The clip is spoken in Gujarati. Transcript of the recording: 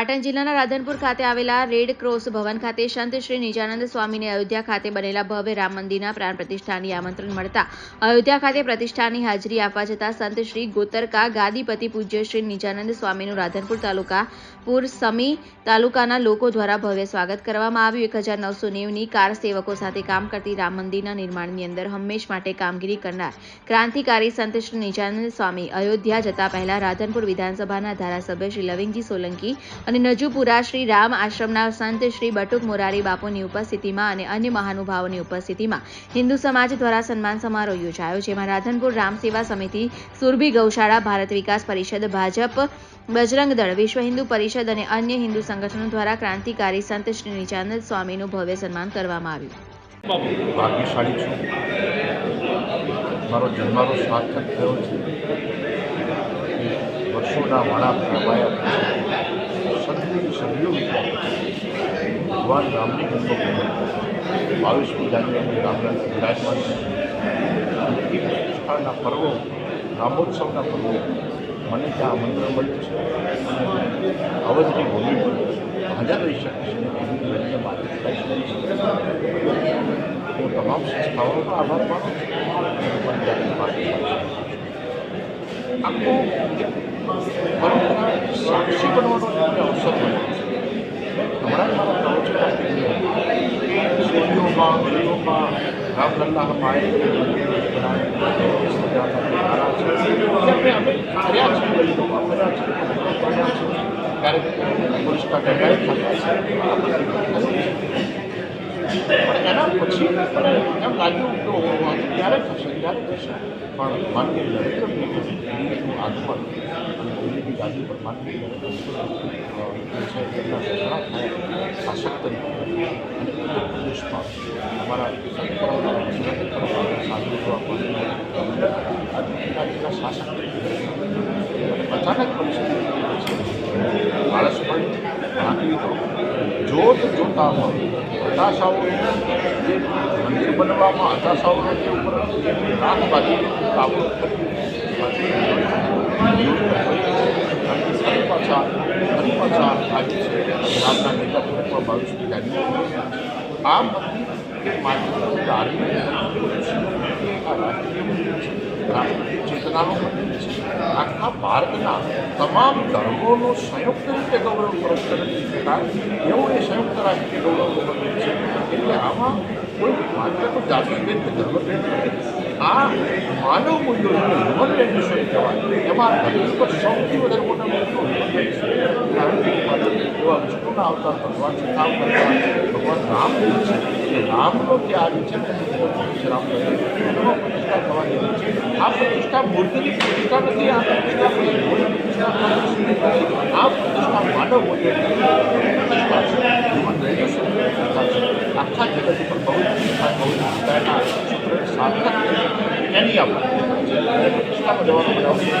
પાટણ જિલ્લાના રાધનપુર ખાતે આવેલા રેડ ક્રોસ ભવન ખાતે સંત શ્રી નિજાનંદ સ્વામીને અયોધ્યા ખાતે બનેલા ભવ્ય રામ મંદિરના પ્રાણ પ્રતિષ્ઠાની આમંત્રણ મળતા અયોધ્યા ખાતે પ્રતિષ્ઠાની હાજરી આપવા જતા સંત શ્રી ગોતરકા ગાદીપતિ પૂજ્ય શ્રી નિજાનંદ સ્વામીનું રાધનપુર તાલુકા પુર સમી તાલુકાના લોકો દ્વારા ભવ્ય સ્વાગત કરવામાં આવ્યું. એક હજાર નવસો નેવની કાર સેવકો સાથે કામ કરતી રામ મંદિરના નિર્માણની અંદર હંમેશ માટે કામગીરી કરનાર ક્રાંતિકારી સંત શ્રી નિજાનંદ સ્વામી અયોધ્યા જતા પહેલા રાધનપુર વિધાનસભાના ધારાસભ્ય શ્રી લવિંગજી સોલંકી અને નજુપુરા શ્રી રામ આશ્રમના સંત શ્રી બટુક મોરારી બાપુની ઉપસ્થિતિમાં અને અન્ય મહાનુભાવોની ઉપસ્થિતિમાં હિન્દુ સમાજ દ્વારા સન્માન સમારોહ યોજાયો, જેમાં રાધનપુર રામ સેવા સમિતિ, સુરભી ગૌશાળા, ભારત વિકાસ પરિષદ, ભાજપ બજરંગ દળ વિશ્વ હિન્દુ પરિષદ અને અન્ય હિન્દુ સંગઠનો દ્વારા ક્રાંતિકારી સંત શ્રી નિજાનંદ સ્વામીનું ભવ્ય સન્માન કરવામાં આવ્યું. ભાગ્યશાળી છું. મારો જન્મારો સાર્થક થયો છે. વર્ષોના વાળા ભગવાન રામની જન્મભૂમિ બાવીસમી જાન્યુઆરી રામરાજ વિરાજમાન પર્વો, રામોત્સવના પર્વો. મને ત્યાં આમંત્રણ મળ્યું છે. અને અવધની ભૂમિ પર હાજર રહી શકે છે. એવી મને માલિક થઈ છે. હું તમામ સંસ્થાઓનો પણ આભાર માનું છું. અને પંચાયત પાસે આખો પરંપરા સાક્ષી બનવાનો મને અવસર મળ્યો છે. હમણાં જ મારા પ્રવચન સ્ટુડિયોમાં ગલીઓમાં રામલલ્લા માએ અમે અમે કર્યા છે ગલીઓમાં કર્યા છે કર્યા છે ક્યારેક પોલીસના દંડાઈ થતા છે આ બધું થયું છે પણ એના પછી મને એમ લાગ્યું કે ક્યારે થશે ક્યારે થશે પણ માનવી મોદીનું આગમન અને મોદીની ગાદી પર થયા શાસક તરીકે અને ઉત્તર પ્રદેશમાં અમારા સાધુ એવા મોદીના શાસક તરીકે અને અચાનક પરિસ્થિતિ માણસ પણ પડી ભાગવી જોત જોતામાં હતાશાઓનું જે મંદિર બનવામાં હતાશાઓનો જે ઉપર રાત બાજી કાબુ ફરી પાછા ફરી પાછા આવી છે. રામના નેતા તરીકે બાવીસમી જાન્યુઆરી આ મંદિર માત્ર ધાર્મિક આ મંદિર છે. ચેતનાનું મંદિર છે આખા ભારતના તમામ ધર્મોનું સંયુક્ત રીતે ગૌરવ કરી શકાય એવું એ સંયુક્ત રાષ્ટ્રીય ગૌરવનું મંદિર છે? એટલે આમાં કોઈ માત્ર કોઈ જાતિભેદ ધર્મ આ માનવ મૂલ્યોનું હ્યુમન વેલ્યુશન કહેવાય એમાં ધરતી પર સૌથી વધારે મોટા મૂલ્યો. કારણ કે એવા વિષ્ણુના અવતાર ભગવાન છે કામ કરતા ભગવાન રામ છે એ રામનો જે આ જે છે ને એ છે રામ પ્રતિષ્ઠા થવાની છે આ પ્રતિષ્ઠા મૂર્તિની પ્રતિષ્ઠા નથી આ પ્રતિષ્ઠા પ્રતિષ્ઠા આ પ્રતિષ્ઠા માનવ મૂલ્યોની પ્રતિષ્ઠા છે આખા જગત ઉપર બહુ પ્રતિષ્ઠા બહુ પ્રતિષ્ઠાના સૂત્રને સાર્થક એની આપણે પ્રતિષ્ઠામાં જવાનો મને અવસર